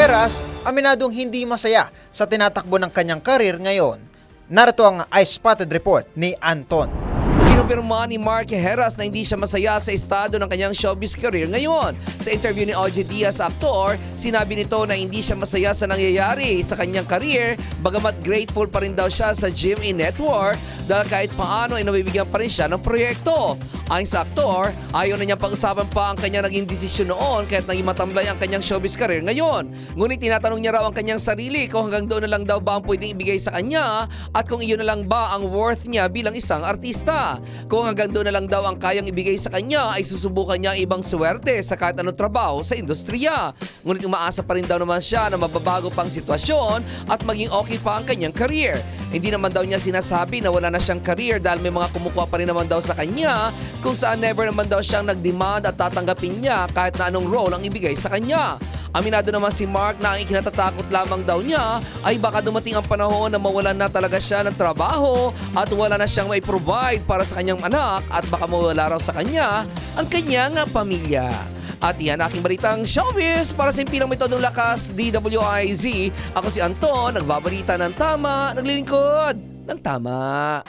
Heras, aminadong hindi masaya sa tinatakbo ng kanyang karir ngayon. Narito ang I-Spotted report ni Anton. Kinumpirma ni Mark Heras na hindi siya masaya sa estado ng kanyang showbiz career ngayon. Sa interview ni OJ Diaz sa aktor, sinabi nito na hindi siya masaya sa nangyayari sa kanyang career, bagamat grateful pa rin daw siya sa GMA Network dahil kahit paano ay nabibigyan pa rin siya ng proyekto. Ayon sa aktor, ayaw na niya pag-usapan pa ang kanyang naging desisyon noon kahit naging matamlay ang kanyang showbiz career ngayon. Ngunit tinatanong niya raw ang kanyang sarili kung hanggang doon na lang daw ba ang pwedeng ibigay sa kanya at kung iyon na lang ba ang worth niya bilang isang artista. Kung hanggang doon na lang daw ang kayang ibigay sa kanya ay susubukan niya ang ibang swerte sa kahit anong trabaho sa industriya. Ngunit umaasa pa rin daw naman siya na mababago pang sitwasyon at maging okay pa ang kanyang career. Hindi naman daw niya sinasabi na wala na siyang career dahil may mga kumukuha pa rin naman daw sa kanya kung saan never naman daw siyang nag-demand at tatanggapin niya kahit na anong role ang ibigay sa kanya. Aminado naman si Mark na ang ikinatatakot lamang daw niya ay baka dumating ang panahon na mawalan na talaga siya ng trabaho at wala na siyang may provide para sa kanyang anak at baka mawala raw sa kanya ang kanyang pamilya. At yan aking balitang showbiz para sa impilang metodong lakas DWIZ. Ako si Anton, nagbabalita ng tama, naglilingkod ng tama.